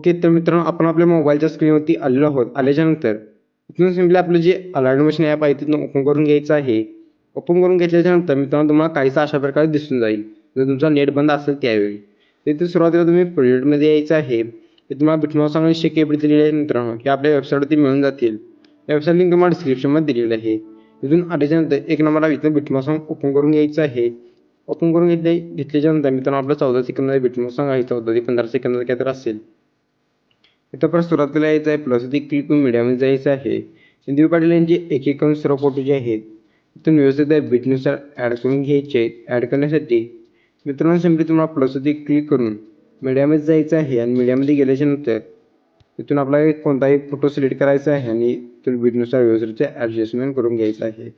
Okay तर मित्रांनो आपण आपल्या मोबाईलच्या स्क्रीनवरती आलेलो आहोत. आल्याच्यानंतर इथून सिम्पली आपलं जे अलार्म मशीन ॲप आहे तिथून ओपन करून घ्यायचं आहे. ओपन करून घेतल्याच्यानंतर मित्रांनो तुम्हाला काहीसा अशा प्रकारे दिसून जाईल. जर तुमचा नेट बंद असेल त्यावेळी. तिथे सुरुवातीला तुम्ही प्रोजेक्टमध्ये यायचं आहे. ते तुम्हाला बिटमॉस सांगून केबल दिलेले आहे मित्रांनो. हे आपल्या वेबसाईटवरती मिळून जातील. वेबसाईट लिंक तुम्हाला डिस्क्रिप्शनमध्ये दिलेलं आहे. तिथून आल्याच्यानंतर एक नंबरला इथं बिटमॉस ओपन करून घ्यायचं आहे. ओपन करून घेतले घेतल्याच्यानंतर मित्रांनो आपलं चौदा सेकंदाचा बिटमॉस सांगायचं आहे. चौदा ते पंधरा सेकंदाचं काहीतरी असेल. इथं पण सुरुवातीला यायचं आहे. प्लस इथे क्लिक करून मीडियामध्ये जायचं आहे. संदीप पाटील यांचे एक सर्व फोटो जे आहेत तिथून व्यवस्थित आहे. बिटनुसार ॲड करून घ्यायचे आहेत. ॲड करण्यासाठी मित्रांनो सिम्पली तुम्हाला प्लस इथे क्लिक करून मीडियामध्ये जायचं आहे. आणि मीडियामध्ये गेल्याच्यानंतर तिथून आपला एक कोणताही फोटो सिलेक्ट करायचा आहे. आणि तिथून बिटनुसार व्यवस्थित ॲडजस्टमेंट करून घ्यायचं आहे.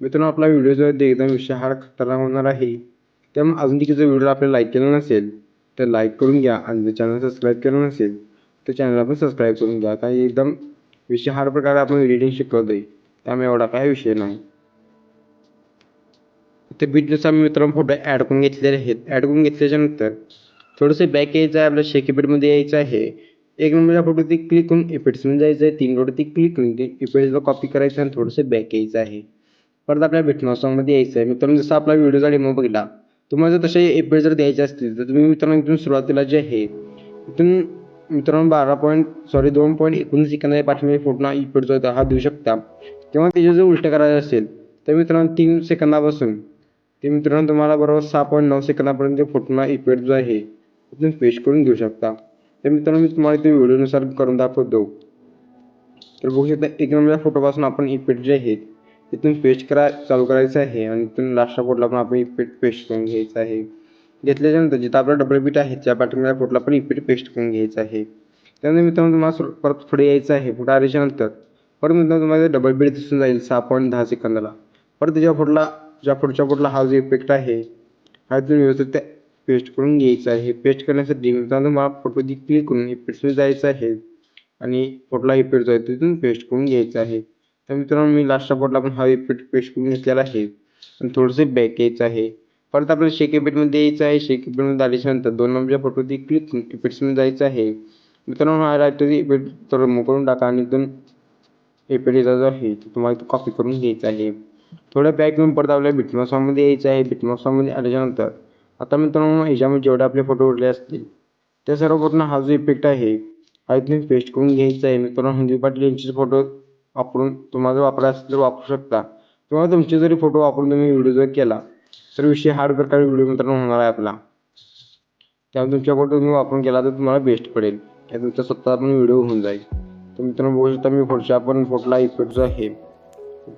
मित्रांनो आपला व्हिडिओ जो आहे एकदम विषय हार खतरनाक होणार आहे. त्यामुळे अजून देखील जर व्हिडिओ आपल्याला लाईक केला नसेल तर लाईक करून घ्या. आणि जर चॅनल सबस्क्राईब केलं नसेल त्या चॅनलला पण सबस्क्राईब करून घ्या. काही एकदम विषय हार्ड प्रकारे आपण एडिटिंग शिकवतो आहे त्यामुळे एवढा काही विषय नाही. ते बीटनुसार मी मित्रांनो फोटो ॲड करून घेतलेले आहेत. ॲड करून घेतल्याच्यानंतर थोडंसं बॅक यायचं आहे आपल्या शेकीपेडमध्ये यायचं आहे. एक नंबरच्या फोटोवरती क्लिक करून इफेक्ट्समध्ये जायचं आहे. तीन फोटोवरती क्लिक करून ते इफेक्ट्सला कॉपी करायचं आणि थोडंसं बॅक यायचं आहे. परत आपल्या बिटनॉ सॉंगमध्ये यायचं आहे. मित्रांनो जसं आपला व्हिडिओचा डेमो बघितला तुम्हाला जर तसे इफेक्ट जर द्यायचे असतील तर तुम्ही मित्रांनो इथून सुरुवातीला जे आहे इथून मित्रांनो बारा पॉईंट सॉरी दोन पॉईंट एकोणीस सेकंदाच्या पाठीमध्ये फोटोना इफेक्ट जो हा देऊ शकता. किंवा त्याचे जर उलटं करायचं असेल तर मित्रांनो तीन सेकंदापासून ते मित्रांनो तुम्हाला बरोबर सहा पॉईंट नऊ सेकंदापर्यंत फोटोना इपेड जो आहे तिथून पेश करून देऊ शकता. तर मित्रांनो मी तुम्हाला ते व्हिडिओनुसार करून दाखवतो. तर बघू शकता एक नंबरच्या फोटोपासून आपण इपेड जे आहे तिथून पेस्ट करा चालू करायचं आहे आणि तिथून लास्टच्या फोटोला पण आपण इपेड पेस्ट करून घ्यायचं आहे. घेतल्याच्यानंतर जिथं आपलं डबल बीट आहे त्या पाठीमागल्या पोटला पण इफेक्ट पेस्ट करून घ्यायचं आहे. त्यानंतर मित्रांनो तुम्हाला सु परत पुढे यायचं आहे. पुढे आल्याच्यानंतर परत मित्रांनो तुम्हाला डबल बीट दिसून जाईल सहा पॉईंट दहा सेकंदाला. परत त्याच्या फोटोला ज्या पुढच्या फोटोला हा जो इफेक्ट आहे हा तुम्ही व्यवस्थित त्या पेस्ट करून घ्यायचा आहे. पेस्ट करण्यासाठी मित्रांनो तुम्हाला फोटोवरती क्लिक करून इफेक्ट्समध्ये जायचं आहे. आणि पोटला इफेक्ट जो आहे तिथून पेस्ट करून घ्यायचा आहे. तर मित्रांनो मी लास्टच्या पोटला पण हा इफेक्ट पेस्ट करून घेतलेला आहे. आणि थोडंसं बॅक यायचं आहे. परत आपल्याला शेक इफेक्टमध्ये यायचं आहे. शेक इफेक्टमध्ये आल्याच्यानंतर दोन नंबरच्या फोटोवरती क्लिक करून इफेक्ट्समध्ये जायचं आहे. मित्रांनो हा राहतो इफेक्ट तर रिमूव्ह करून टाका आणि इथून इफेक्टचा जो आहे. तो तुम्हाला तो कॉपी करून घ्यायचा आहे. थोडं बॅक घेऊन परत आपल्या बिटमॉ यायचं आहे. बिटमॉ आल्याच्यानंतर आता मित्रांनो ह्याच्यामध्ये जेवढे आपले फोटो उरले असतील त्या सर्व फोटोना हा जो इफेक्ट आहे हा तुम्ही पेस्ट करून घ्यायचा आहे. मित्रांनो हिंदी पाटील यांचे फोटो वापरून तुम्हाला जर वापरायचा असेल तर वापरू शकता. किंवा तुमचे जरी फोटो वापरून तुम्ही व्हिडिओ जर केला सर विषय हार्ड प्रकारे व्हिडिओ मित्रांनो होणार आहे आपला. त्यामुळे तुमच्याकडून तुम्ही वापरून केला तर तुम्हाला बेस्ट पडेल. या तुमचा स्वतः पण व्हिडिओ होऊन जाईल. तर मित्रांनो बघू शकता मी पुढच्या पण फोटोला इफेक्ट जो आहे.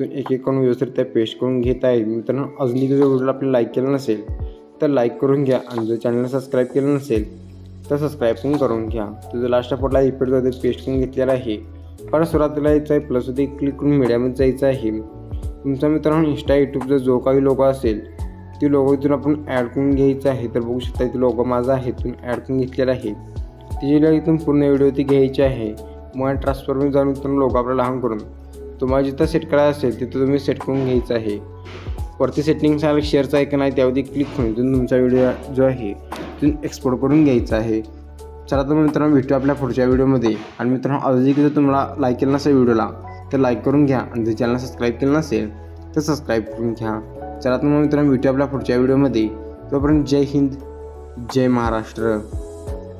एक एक करून व्यवस्थित त्या पेस्ट करून घेत आहे. मित्रांनो अजून जर व्हिडिओला आपल्याला लाईक केलं नसेल तर लाईक करून घ्या. आणि जर चॅनलला सबस्क्राईब केलं नसेल तर सबस्क्राईब पण करून घ्या. तुझं लास्ट फोटला इफेक्ट जो पेस्ट करून घेतलेला आहे परत सुरुवातीला यायचं आहे प्लस होते क्लिक करून मीडियामध्ये जायचं आहे. तुमचा मित्रांनो इंस्टा यूट्यूबचा जो काही लोक असेल ती लोगो इथून आपण ॲड करून घ्यायचं आहे. तर बघू शकता इथे लोगो माझा आहे इथून ॲड करून घेतलेला आहे. तिच्या इथून पूर्ण व्हिडिओ ती घ्यायची आहे. मग ट्रान्सफॉर्मर जाऊन इथून लोगो आपला लहान करून तुम्हाला जिथं सेट करायचं असेल तिथं तुम्ही सेट करून घ्यायचं आहे. वरती सेटिंग्स आलं शेअरचं आहे का नाही त्यावरती क्लिक करून इथून तुमचा व्हिडिओ जो आहे तिथून एक्सपोर्ट करून घ्यायचा आहे. चला तर मित्रांनो भेटू आपल्या पुढच्या व्हिडिओमध्ये आणि मित्रांनो अजून जर तुम्हाला लाईक केलं नसेल व्हिडिओला तर लाईक करून घ्या. आणि जर चॅनल सबस्क्राईब केलं नसेल तर सबस्क्राईब करून घ्या. चला तर मग मित्रांनो भेटू आपल्या पुढच्या व्हिडिओमध्ये. तोपर्यंत जय हिंद जय महाराष्ट्र.